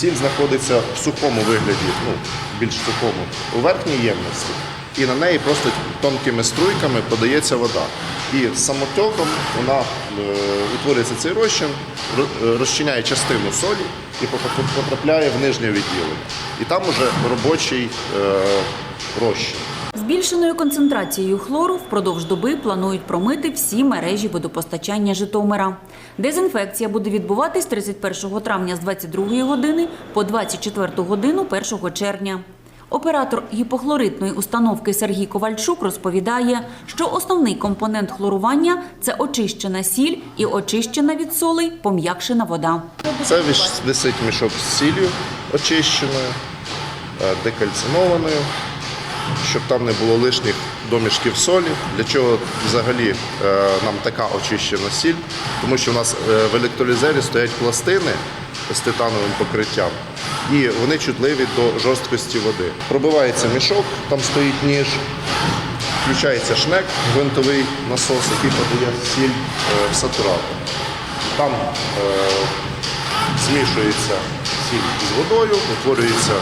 сіль знаходиться в сухому вигляді, ну, більш сухому, у верхній ємності. І на неї просто тонкими струйками подається вода. І самотоком вона е, утворюється цей розчин, е, розчиняє частину солі і потрапляє в нижнє відділення. І там уже робочий е, розчин. Збільшеною концентрацією хлору впродовж доби планують промити всі мережі водопостачання Житомира. Дезінфекція буде відбуватись 31 травня з 22 години по 24 годину 1 червня. Оператор гіпохлоритної установки Сергій Ковальчук розповідає, що основний компонент хлорування це очищена сіль і очищена від солей пом'якшена вода. Це висить мішок з сіллю очищеною, декальцинованою, щоб там не було лишніх домішків солі. Для чого взагалі е, нам така очищена сіль? Тому що в нас е, в електролізері стоять пластини з титановим покриттям, і вони чутливі до жорсткості води. Пробивається мішок, там стоїть ніж, включається шнек, гвинтовий насос, який подає сіль е, в сатуратор. Там е, змішується сіль з водою, утворюється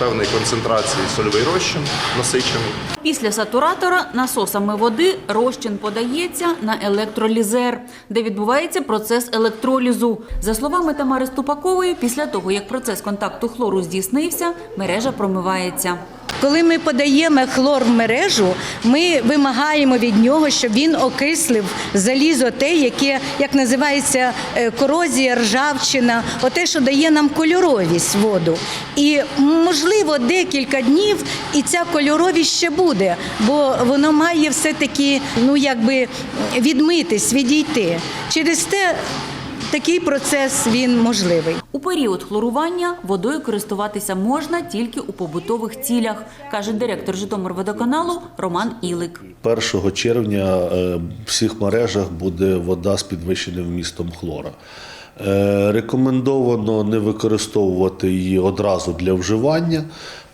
певної концентрації сольовий розчин насичений. Після сатуратора насосами води розчин подається на електролізер, де відбувається процес електролізу. За словами Тамари Ступакової, після того, як процес контакту хлору здійснився, мережа промивається. Коли ми подаємо хлор в мережу, ми вимагаємо від нього, щоб він окислив залізо те, яке як називається е, корозія, ржавчина, оте, що дає нам кольоровість воду. І можливо декілька днів і ця кольоровість ще буде, бо воно має все-таки ну якби відмитись, відійти. Через те такий процес він можливий. У період хлорування водою користуватися можна тільки у побутових цілях, каже директор Житомирводоканалу Роман Ілик. 1 червня е, в всіх мережах буде вода з підвищеним вмістом хлора. Е, Рекомендовано не використовувати її одразу для вживання.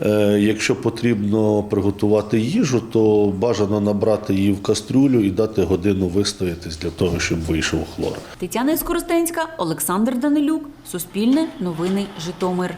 Е, Якщо потрібно приготувати їжу, то бажано набрати її в кастрюлю і дати годину вистоятись для того, щоб вийшов хлор. Тетяна Іскоростенська, Олександр Данилюк, Суспільне, Новини Житомир.